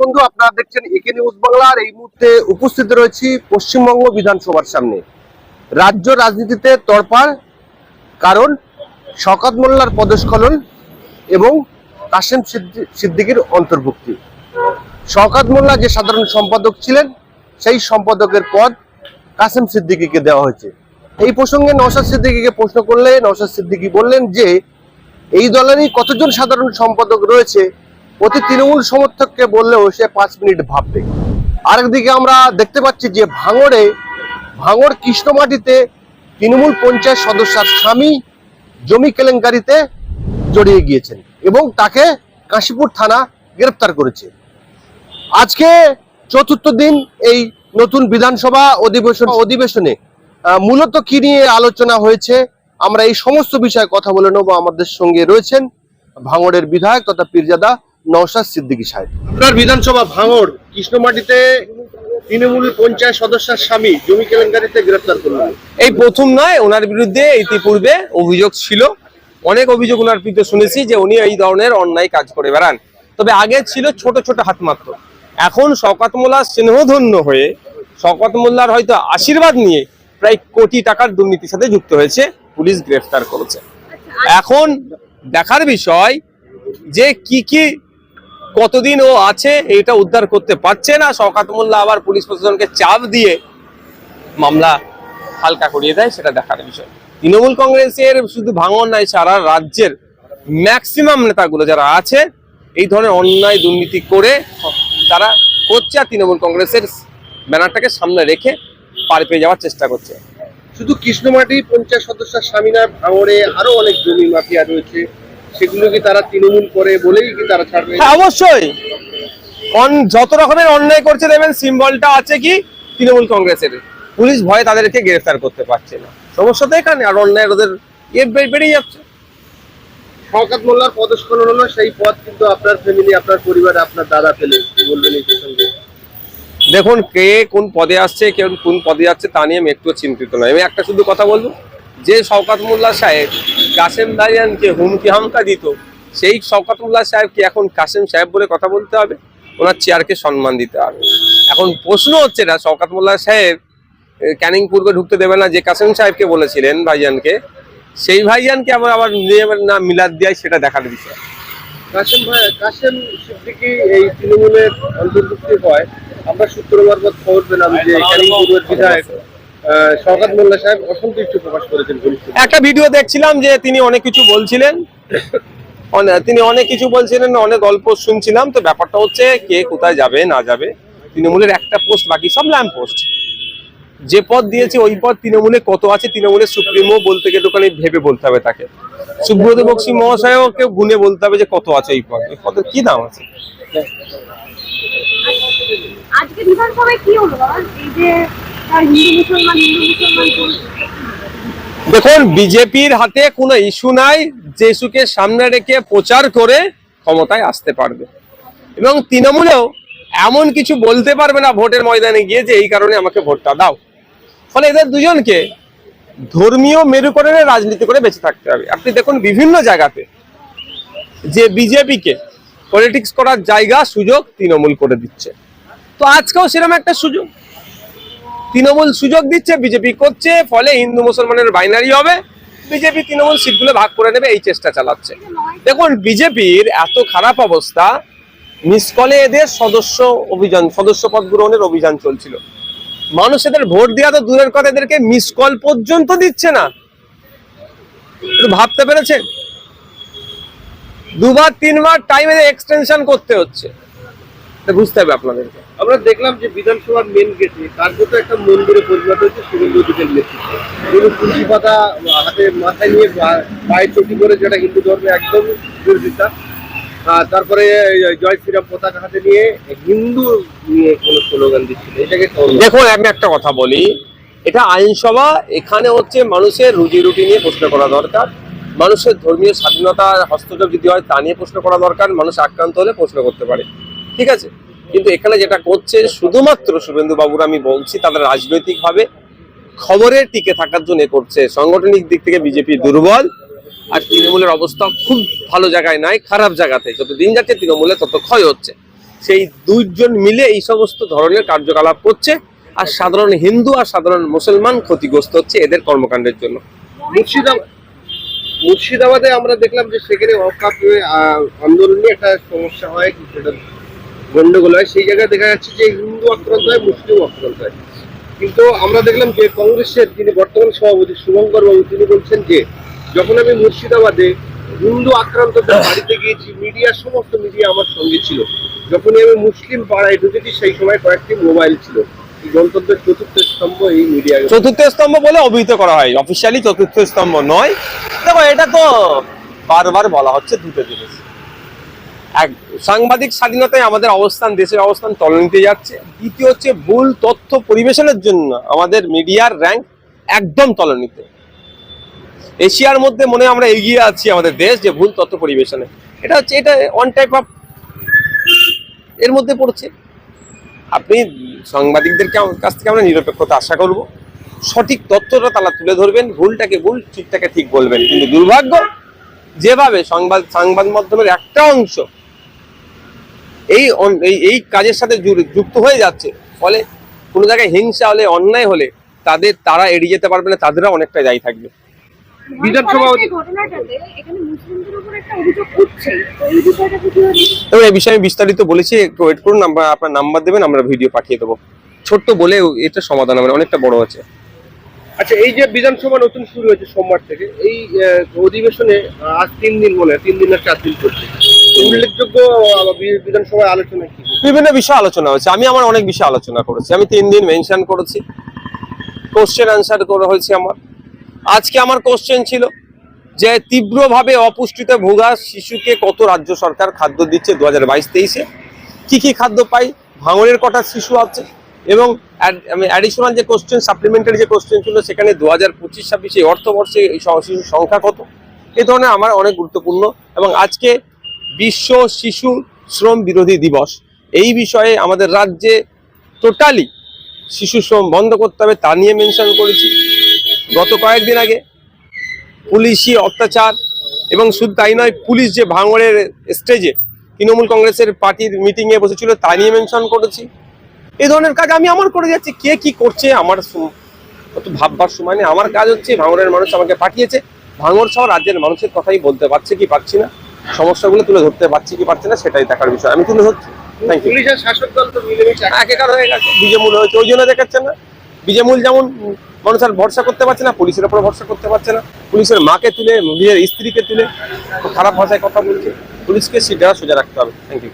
বন্ধু, আপনারা দেখছেন একে নিউজ বাংলার এই মুহূর্তে উপস্থিত রয়েছি পশ্চিমবঙ্গ বিধানসভার সামনে। রাজ্য রাজনীতিতে তরপাড় কারণ শকাত মোল্লার পদস্খলন এবং কাশেম সিদ্দি- সিদ্দিকীর অন্তর্ভুক্তি। শওকাত মোল্লা যে সাধারণ সম্পাদক ছিলেন, সেই সম্পাদকের পদ কাসেম সিদ্দিকীকে দেওয়া হয়েছে। এই প্রসঙ্গে নওশাদ সিদ্দিকীকে প্রশ্ন করলে নওশাদ সিদ্দিকী বললেন যে, এই দলেরই কতজন সাধারণ সম্পাদক রয়েছে প্রতি তৃণমূল সমর্থককে বললেও সে পাঁচ মিনিট ভাববে। আরেকদিকে আমরা দেখতে পাচ্ছি যে ভাঙড়ে, ভাঙড় কৃষ্ণমাটিতে তৃণমূল পঞ্চায়েত সদস্যার স্বামী জমি কেলেঙ্কারিতে জড়িয়ে গিয়েছেন এবং তাকে কাশীপুর থানা গ্রেপ্তার করেছে। আজকে চতুর্থ দিন এই নতুন বিধানসভা অধিবেশন, অধিবেশনে মূলত কি নিয়ে আলোচনা হয়েছে, আমরা এই সমস্ত বিষয়ে কথা বলে নেব। আমাদের সঙ্গে রয়েছেন ভাঙড়ের বিধায়ক তথা পীরজাদা নওশাদ সিদ্দিকী সাহেব। আপনার বিধানসভা ভাঙড় কৃষ্ণমাটিতে তৃণমূল পঞ্চায়েত সদস্যের স্বামী জমি কেলেঙ্কারিতে গ্রেফতার করলেন। এই প্রথম নয় ওনার বিরুদ্ধে ইতিপূর্বে অভিযোগ ছিল। অনেক অভিযোগ ওনার বিরুদ্ধে শুনেছি যে উনি এই ধরনের অন্যায় কাজ করে বেড়ান। তবে আগে ছিল ছোট ছোট হাত মাত্র। এখন শওকাত মোল্লা স্নেহধন্য হয়ে শওকাত মোল্লার হয়তো আশীর্বাদ নিয়ে প্রায় কোটি টাকার দুর্নীতির সাথে যুক্ত হয়েছে পুলিশ গ্রেফতার করেছে। এখন দেখার বিষয় যে কি কি কতদিন ও আছে এটা উদ্ধার করতে পারছে না। শওকাত মোল্লা আবার পুলিশ প্রশাসনকে চাপ দিয়ে মামলা হালকা করিয়ে দেয়, সেটা দেখার বিষয়। তৃণমূল কংগ্রেসের শুধু ভাঙন নাই, সারা রাজ্যের ম্যাক্সিমাম নেতাগুলো যারা আছে, এই ধরনের অন্যায় দুর্নীতি করে তারা করছে আর তৃণমূল কংগ্রেসের ব্যানারটাকে সামনে রেখে পার পেয়ে যাওয়ার চেষ্টা করছে। শুধু কৃষ্ণমাটি পঞ্চায়েত সদস্যের স্বামী না ভাঙড়ে আরও অনেক জমি মাফিয়া রয়েছে। সেগুলো কি তারা তৃণমূল করে বলেই কি তারা ছাড়বে? হ্যাঁ অবশ্যই। যত রকমের অন্যায় করছে দেখবেন সিম্বলটা আছে কি? তৃণমূল কংগ্রেসের। পুলিশ ভয়ে তাদেরকে গ্রেফতার করতে পারছে না। সমস্যা তো এখানে আর অন্যায় ওদের ইয়ে বেড়েই যাচ্ছে। শওকাত মোল্লার পদস্খলন হলো সেই পদ কিন্তু আপনার ফ্যামিলি আপনার পরিবার আপনার দাদা পেলে বলবেন এই প্রসঙ্গে? দেখুন কে কোন পদে আসছে কে কোন পদে যাচ্ছে তা নিয়ে আমি একটু চিন্তিত নয় আমি একটা শুধু কথা বলব যে শওকাত মোল্লা সাহেব কাসেম দারিয়ানকে হুমকি হামকা দিত সেই শওকাত মোল্লা সাহেবকে এখন কাসেম সাহেব বলে কথা বলতে হবে ওনার চেয়ারকে সম্মান দিতে হবে। এখন প্রশ্ন হচ্ছে না শওকাত মোল্লা সাহেব এ, ক্যানিং পূর্বে ঢুকতে দেবে না যে কাসেম সাহেবকে বলেছিলেন ভাইজানকে সেই ভাইজানকে আবার আবার নিয়মের না মিলাদ দেয় সেটা দেখার বিষয়। কাসেম ভাই কাসেম সিদ্দিকি এই তৃণমূলের অন্তর্ভুক্তি হয়? আমরা সূত্র মারফত খবর পেলাম যে ক্যানিং পূর্বের বিধায়ক আহ, শওকাত মোল্লা সাহেব অসন্তুষ্ট প্রকাশ করেছেন একটা ভিডিও দেখছিলাম যে তিনি অনেক কিছু বলছিলেন। তিনি অনেক কিছু বলছিলেন অনেক গল্প শুনছিলাম। তো ব্যাপারটা হচ্ছে কে কোথায় যাবে না যাবে তৃণমূলের একটা পোস্ট বাকি সব ল্যাম্প পোস্ট যে পদ দিয়েছে ওই পদ তৃণমূলে কত আছে তৃণমূলের সুপ্রিমো বলতে গেলে ওখানে ভেবে বলতে হবে তাকে। সুব্রত বক্সি মহাশয়ও কেউ গুনে বলতে হবে যে কত আছে এই পদ। কত পদের কি দাম আছে? আজকে বিধানসভায় কি হলো? এই যে দেখুন, বিজেপির হাতে কোনো ইস্যু নাই যে ইস্যুকে সামনে রেখে প্রচার করে ক্ষমতায় আসতে পারবে। এবং তৃণমূলেও এমন কিছু বলতে পারবে না ভোটের ময়দানে গিয়ে যে এই কারণে আমাকে ভোটটা দাও। ফলে এদের দুজনকে ধর্মীয় মেরুকরণে রাজনীতি করে বেঁচে থাকতে হবে। আপনি দেখুন, বিভিন্ন জায়গাতে যে বিজেপিকে পলিটিক্স করার জায়গা, সুযোগ তৃণমূল করে দিচ্ছে। তো আজকেও সেরকম একটা সুযোগ। তৃণমূল সুযোগ দিচ্ছে, বিজেপি করছে, ফলে হিন্দু মুসলমানের বাইনারি হবে। বিজেপি তৃণমূল সিটগুলো ভাগ করে নেবে, এই চেষ্টা চালাচ্ছে। দেখুন, বিজেপির এত খারাপ অবস্থা মিস কলে এদের সদস্য অভিযান, সদস্য পদ গ্রহণের অভিযান চলছিল। মানুষ এদের ভোট দেওয়া তো দূরের কথা, এদেরকে মিস কল পর্যন্ত দিচ্ছে না। ভাবতে পেরেছেন? দুবার, তিনবার টাইম এদের এক্সটেনশন করতে হচ্ছে। বুঝতে হবে আপনাদেরকে। আমরা দেখলাম যে বিধানসভার মেন গেটে তার কার্যত একটা মন্দিরে পরিণত হয়েছে শুভেন্দু অধিকের নেতৃত্বে। তিনি তুলসী পাতা হাতে মাথায় নিয়ে পায়ে চটি করে যেটা হিন্দু ধর্মে একদম বিরোধিতা তারপরে জয় শ্রীরাম পতাকা হাতে নিয়ে হিন্দু নিয়ে কোনো স্লোগান দিচ্ছিল। এটাকে দেখুন, আমি একটা কথা বলি। এটা আইনসভা, এখানে হচ্ছে মানুষের রুজি রুটি নিয়ে প্রশ্ন করা দরকার। মানুষের ধর্মীয় স্বাধীনতা, হস্তক্ষেপ যদি হয়, তা নিয়ে প্রশ্ন করা দরকার। মানুষ আক্রান্ত হলে প্রশ্ন করতে পারে। ঠিক আছে? কিন্তু এখানে যেটা করছে, শুধুমাত্র শুভেন্দু বাবুর আমি বলছি, তাদের রাজনৈতিকভাবে খবরে টিকে থাকার জন্য করছে। সাংগঠনিক দিক থেকে বিজেপি দুর্বল, আর তৃণমূলের অবস্থা খুব ভালো জায়গায় নাই, খারাপ জায়গাতে। যত দিন যাচ্ছে তৃণমূলে তত ক্ষয় হচ্ছে। সেই দুইজন মিলে এই সমস্ত ধরনের কার্যকলাপ করছে, আর সাধারণ হিন্দু আর সাধারণ মুসলমান ক্ষতিগ্রস্ত হচ্ছে এদের কর্মকাণ্ডের জন্য। মুর্শিদাবাদ মুর্শিদাবাদে আমরা দেখলাম যে সেখানে অকাপ আন্দোলন একটা সমস্যা হয়, সেটা গন্ডগোল হয়, সেই জায়গায় দেখা যাচ্ছে যে হিন্দু আক্রান্ত হয়, মুসলিম আক্রান্ত হয়। কিন্তু আমরা দেখলাম যে কংগ্রেসের যিনি বর্তমান সভাপতি শুভঙ্কর বাবু, তিনি বলছেন যে, যখন আমি মুর্শিদাবাদে হিন্দু আক্রান্তদের বাড়িতে গিয়েছি মিডিয়া সমস্ত মিডিয়া আমার সঙ্গে ছিল। যখনই আমি মুসলিম পাড়ায় ঢুকেছি, সেই সময় কয়েকটি মোবাইল ছিল। গণতন্ত্রের চতুর্থ স্তম্ভ এই চতুর্থ স্তম্ভ বলে অভিহিত করা হয় অফিসিয়ালি চতুর্থ স্তম্ভ নয়। দেখো, এটা তো বারবার বলা হচ্ছে, দুটো জিনিস। এক সাংবাদিক স্বাধীনতায় আমাদের অবস্থান, দেশের অবস্থান তলানিতে যাচ্ছে। দ্বিতীয় হচ্ছে ভুল তথ্য পরিবেশনের জন্য আমাদের মিডিয়ার র্যাঙ্ক একদম তলানিতে। এশিয়ার মধ্যে মনে আমরা এগিয়ে আছি আমাদের দেশ যে ভুল তথ্য পরিবেশনে। এটা হচ্ছে, এটা ওয়ান টাইপ অফ এর মধ্যে পড়ছে। আপনি সাংবাদিকদেরকে আমার কাছ থেকে আমরা নিরপেক্ষতা আশা করব। সঠিক তথ্যটা তারা তুলে ধরবেন, ভুলটাকে ভুল, ঠিকটাকে ঠিক বলবেন। কিন্তু দুর্ভাগ্য, যেভাবে সংবাদ সংবাদ মাধ্যমের একটা অংশ এই এই এই কাজের সাথে যুক্ত হয়ে যাচ্ছে। ফলে কোনো জায়গায় হিংসা হলে অন্যায় হলে তাদের তারা এড়িয়ে যেতে পারবে না তাদেরও অনেকটা দায়ী থাকবে। এই বিষয়ে আমি বিস্তারিত বলেছি একটু ওয়েট করুন আমরা আপনার নাম্বার দেবেন আমরা ভিডিও পাঠিয়ে দেবো। ছোট্ট বলে এটা সমাধান হবে অনেকটা বড় আছে। আচ্ছা এই যে বিধানসভা নতুন শুরু হয়েছে সোমবার থেকে এই অধিবেশনে আজ তিন দিন বলে তিন দিন আর চার দিন করছে উল্লেখযোগ্য বিধানসভায় আলোচনা কি? বিভিন্ন বিষয়ে আলোচনা হয়েছে। আমি আমার অনেক বিষয়ে আলোচনা করেছি। আমি তিন দিন মেনশন করেছি। কোশ্চেন আনসার করা হয়েছে আমার। আজকে আমার কোশ্চেন ছিল যে তীব্রভাবে অপুষ্টিতে ভোগা শিশুকে কত রাজ্য সরকার খাদ্য দিচ্ছে দু হাজার বাইশ তেইশে? কি কি খাদ্য পাই ভাঙনের কটা শিশু আছে? এবং আমি অ্যাডিশনাল যে কোশ্চেন সাপ্লিমেন্টারি যে কোশ্চেন ছিল সেখানে দু হাজার পঁচিশ ছাব্বিশে অর্থবর্ষে এই শিশুর সংখ্যা কত? এ ধরনের আমার অনেক গুরুত্বপূর্ণ। এবং আজকে বিশ্ব শিশু শ্রম বিরোধী দিবস। এই বিষয়ে আমাদের রাজ্যে টোটালি শিশু শ্রম বন্ধ করতে হবে, তা নিয়ে মেনশন করেছি। গত কয়েকদিন আগে পুলিশি অত্যাচার এবং শুধু তাই নয়, পুলিশ যে ভাঙড়ের স্টেজে তৃণমূল কংগ্রেসের পার্টির মিটিংয়ে বসেছিল, তা নিয়ে মেনশন করেছি। এই ধরনের কাজ আমি আমার করে যাচ্ছি, কে কি করছে আমার অত ভাববার সময় নেই। আমার কাজ হচ্ছে ভাঙড়ের মানুষ আমাকে পাঠিয়েছে। ভাঙড় সহ রাজ্যের মানুষের কথাই বলতে পারছে কি পারছি না। সমস্যাগুলো তুলে ধরতে পারছি কি পারছি না সেটাই দেখার বিষয়। আমি তুলে ধরছি। থ্যাংক ইউ শাসক দল তো মিলেমিশে এক- হয়ে গেছে। বিজেমূল হয়েছে। ওই জন্য দেখাচ্ছে না। বিজেমূল যেমন মানুষ আর ভরসা করতে পারছে না পুলিশের উপর ভরসা করতে পারছে না। পুলিশের মাকে তুলে নিজের স্ত্রীকে তুলে খুব খারাপ ভাষায় কথা বলছে। পুলিশকে সেটা সোজা রাখতে হবে। Thank you